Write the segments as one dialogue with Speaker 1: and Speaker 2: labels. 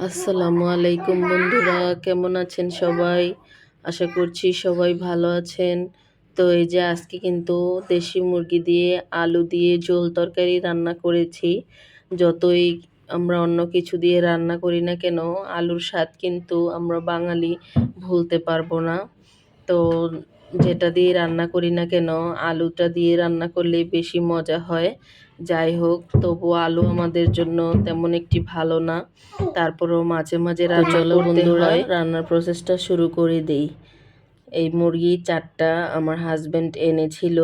Speaker 1: আসসালামু আলাইকুম বন্ধুরা, কেমন আছেন সবাই? আশা করছি সবাই ভালো আছেন। তো এই যে আজকে কিন্তু দেশি মুরগি দিয়ে আলু দিয়ে ঝোল তরকারি রান্না করেছি। যতই আমরা অন্য কিছু দিয়ে রান্না করি না কেন, আলুর স্বাদ কিন্তু আমরা বাঙালি ভুলতে পারব না। তো যেটা দিয়ে রান্না করি না কেন, আলুটা দিয়ে রান্না করলে বেশি মজা হয়। যাই হোক তবু আলু আমাদের জন্য তেমন একটি ভালো না। তারপরেও মাঝে মাঝে রান্না হয়। রান্নার প্রসেসটা শুরু করে দেই। এই মুরগি চারটা আমার হাজব্যান্ড এনেছিল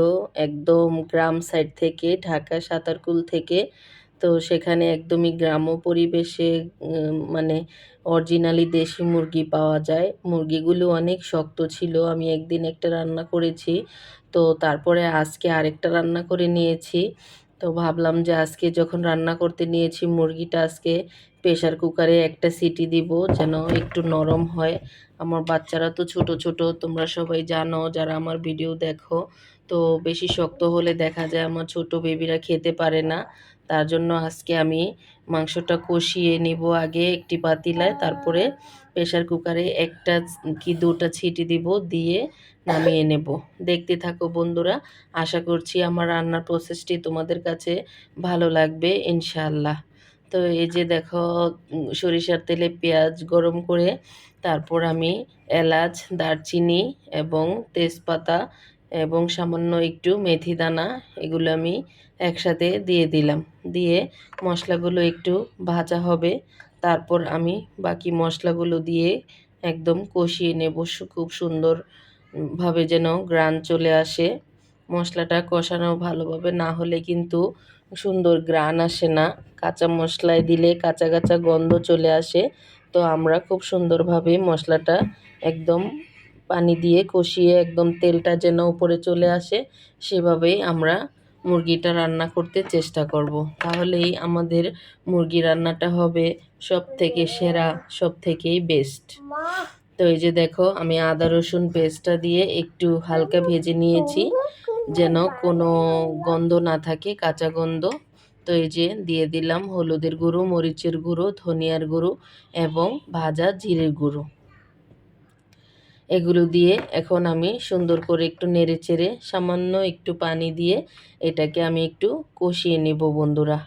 Speaker 1: একদম গ্রাম সাইড থেকে ঢাকা সাঁতারকুল থেকে। তো সেখানে একদমই গ্রাম্য পরিবেশে মানে অরিজিনালি দেশি মুরগি পাওয়া যায়। মুরগিগুলো অনেক শক্ত ছিল আমি একদিন একটা রান্না করেছি। তো তারপরে আজকে আরেকটা রান্না করে নিয়েছি। তো ভাবলাম যে আজকে যখন রান্না করতে নিয়েছি মুরগিটা, আজকে প্রেশার কুকারে একটা সিটি দিব যেন একটু নরম হয়। আমার বাচ্চারা তো ছোট ছোট, তোমরা সবাই জানো, যারা আমার ভিডিও দেখো তো বেশি শক্ত হলে দেখা যায় আমার ছোট বেবিরা খেতে পারে না। তার জন্য আজকে আমি মাংসটা কষিয়ে নিব আগে একটি পাতিলায়, তারপরে প্রেশার কুকারে একটা কি দুটা ছিটি দিব দিয়ে নামিয়ে নেব। দেখতে থাকো বন্ধুরা, আশা করছি আমার রান্নার প্রসেসটি তোমাদের কাছে ভালো লাগবে ইনশাল্লাহ তো এই যে দেখো সরিষার তেলে পেঁয়াজ গরম করে, তারপর আমি এলাচ, দারচিনি এবং তেজপাতা এবং সামান্য একটু মেথি দানা, এগুলো আমি একসাথে দিয়ে দিলাম। দিয়ে মশলাগুলো একটু ভাজা হবে। তারপর আমি বাকি মশলাগুলো দিয়ে একদম কষিয়ে নেব। খুব সুন্দরভাবে যেন গ্রান চলে আসে। মশলাটা কষানো ভালোভাবে না হলে কিন্তু সুন্দর গ্রান আসে না। কাঁচা মশলায় দিলে কাঁচা কাঁচা গন্ধ চলে আসে। তো আমরা খুব সুন্দরভাবে মশলাটা একদম পানি দিয়ে কষিয়ে একদম তেলটা যেন উপরে চলে আসে, সেভাবেই আমরা মুরগিটা রান্না করতে চেষ্টা করব। তাহলেই আমাদের মুরগি রান্নাটা হবে সব থেকে সেরা সব থেকেই বেস্ট তো এই যে দেখো, আমি আদা, রসুন পেস্টটা দিয়ে একটু হালকা ভেজে নিয়েছি, যেন কোনো গন্ধ না থাকে, কাঁচা গন্ধ। তো এই যে দিয়ে দিলাম হলুদের গুঁড়ো, মরিচের গুঁড়ো, ধনিয়ার গুঁড়ো এবং ভাজা জিরের গুঁড়ো। এগুলো দিয়ে এখন আমি সুন্দর করে একটু নেড়ে চেড়ে সামান্য একটু পানি দিয়ে এটাকে আমি একটু কষিয়ে নেব বন্ধুরা।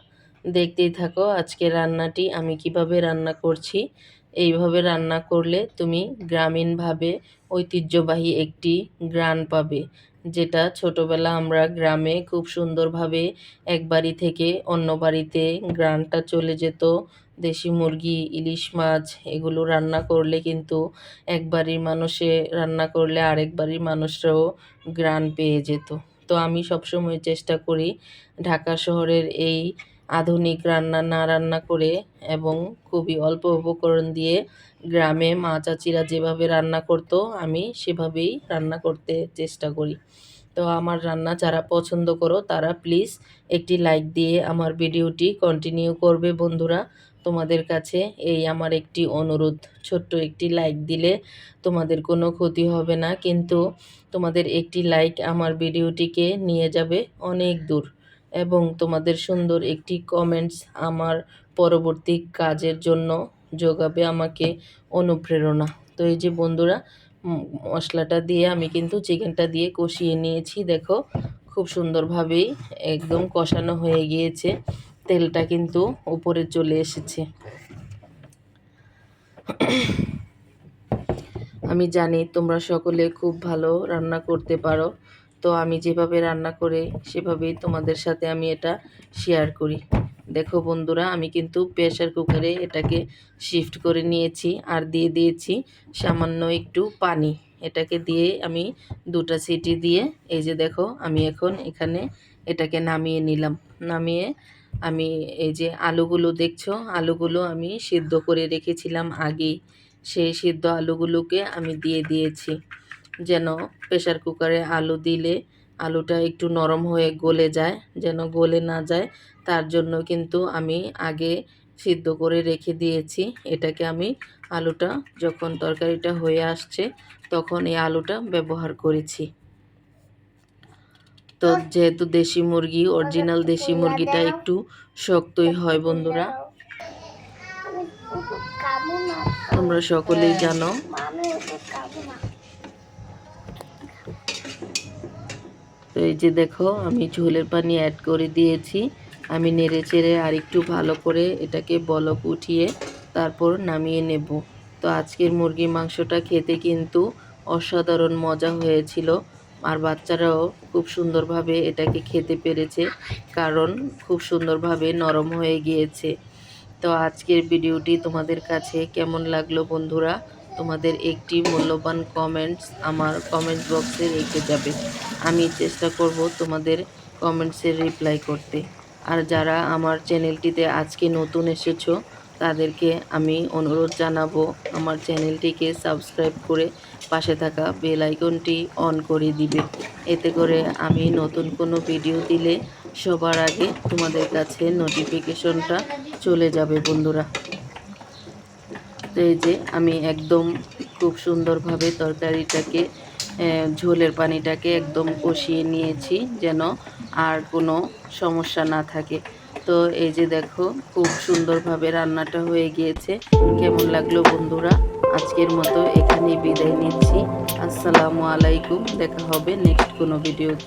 Speaker 1: দেখতেই থাকো আজকে রান্নাটি আমি কীভাবে রান্না করছি। এইভাবে রান্না করলে তুমি গ্রামীণভাবে ঐতিহ্যবাহী একটি গ্রান পাবে, যেটা ছোটবেলা আমরা গ্রামে খুব সুন্দরভাবে এক বাড়ি থেকে অন্য বাড়িতে গ্রানটা চলে যেত। দেশি মুরগি, ইলিশ মাছ এগুলো রান্না করলে কিন্তু এক বাড়ির মানুষে রান্না করলে আরেক বাড়ির মানুষরাও গ্রান পেয়ে যেত। তো আমি সবসময় চেষ্টা করি ঢাকা শহরের এই আধুনিক রান্না না রান্না করে এবং খুবই অল্প উপকরণ দিয়ে গ্রামে মা চাচিরা যেভাবে রান্না করতো, আমি সেভাবেই রান্না করতে চেষ্টা করি। তো আমার রান্না যারা পছন্দ করো তারা প্লিজ একটি লাইক দিয়ে আমার ভিডিওটি কন্টিনিউ করবে বন্ধুরা। তোমাদের কাছে এই আমার একটি অনুরোধ। ছোট্ট একটি লাইক দিলে তোমাদের কোনো ক্ষতি হবে না, কিন্তু তোমাদের একটি লাইক আমার ভিডিওটিকে নিয়ে যাবে অনেক দূর এবং তোমাদের সুন্দর একটি কমেন্টস আমার পরবর্তী কাজের জন্য যোগাবে আমাকে অনুপ্রেরণা। তো এই যে বন্ধুরা মশলাটা দিয়ে আমি কিন্তু চিকেনটা দিয়ে কষিয়ে নিয়েছি। দেখো, খুব সুন্দরভাবেই একদম কষানো হয়ে গিয়েছে। তেলটা কিন্তু উপরে চলে এসেছে। আমি জানি তোমরা সকলে খুব ভালো রান্না করতে পারো। তো আমি যেভাবে রান্না করে সেভাবেই তোমাদের সাথে আমি এটা শেয়ার করি। দেখো বন্ধুরা, আমি কিন্তু প্রেশার কুকারে এটাকে শিফট করে নিয়েছি আর দিয়ে দিয়েছি সামান্য একটু পানি। এটাকে দিয়ে আমি দুটা সিটি দিয়ে, এই যে দেখো, আমি এখন এখানে এটাকে নামিয়ে নিলাম। নামিয়ে আমি এই যে আলুগুলো দেখছ? আলুগুলো আমি সিদ্ধ করে রেখেছিলাম আগেই। সেই সিদ্ধ আলুগুলোকে আমি দিয়ে দিয়েছি। যেন প্রেশার কুকারে আলু দিলে আলুটা একটু নরম হয়ে গলে যায়। যেন গলে না যায়, তার জন্য কিন্তু আমি আগে সিদ্ধ করে রেখে দিয়েছি। এটাকে আমি আলুটা যখন তরকারিটা হয়ে আসছে, তখন এই আলুটা ব্যবহার করেছি। তো যেহেতু দেশি মুরগি অরিজিনাল দেশি মুরগিটা একটু শক্তই হয় বন্ধুরা। তোমরা সকলেই জানো। তো এই যে দেখো, আমি ঝোলের পানি অ্যাড করে দিয়েছি। আমি নেড়ে চেড়ে আর একটু ভালো করে এটাকে বলক উঠিয়ে তারপর নামিয়ে নেব। তো আজকের মুরগির মাংসটা খেতে কিন্তু অসাধারণ মজা হয়েছিল। আর বাচ্চারাও খুব সুন্দরভাবে এটাকে খেতে পেরেছে, কারণ খুব সুন্দরভাবে নরম হয়ে গিয়েছে। তো আজকের ভিডিওটি তোমাদের কাছে কেমন লাগল বন্ধুরা? তোমাদের একটি মূল্যবান কমেন্টস আমার কমেন্ট বক্সে রেখে যাবে। আমি চেষ্টা করব তোমাদের কমেন্টসের রিপ্লাই করতে। আর যারা আমার চ্যানেলটিতে আজকে নতুন এসেছ তাদেরকে আমি অনুরোধ জানাব আমার চ্যানেলটিকে সাবস্ক্রাইব করে পাশে থাকা বেল আইকনটি অন করে দিবে। এতে করে আমি নতুন কোনো ভিডিও দিলে সবার আগে তোমাদের কাছে নোটিফিকেশনটা চলে যাবে বন্ধুরা। এই যে আমি একদম খুব সুন্দরভাবে তরকারিটাকে ঝোলের পানিটাকে একদম কষিয়ে নিয়েছি যেন আর কোনো সমস্যা না থাকে। তো এই যে দেখো, খুব সুন্দরভাবে রান্নাটা হয়ে গিয়েছে। কেমন লাগল বন্ধুরা? আজকের মতো এখানেই বিদায় নিচ্ছি। আসসালামু আলাইকুম, দেখা হবে নেক্সট কোনো ভিডিওতে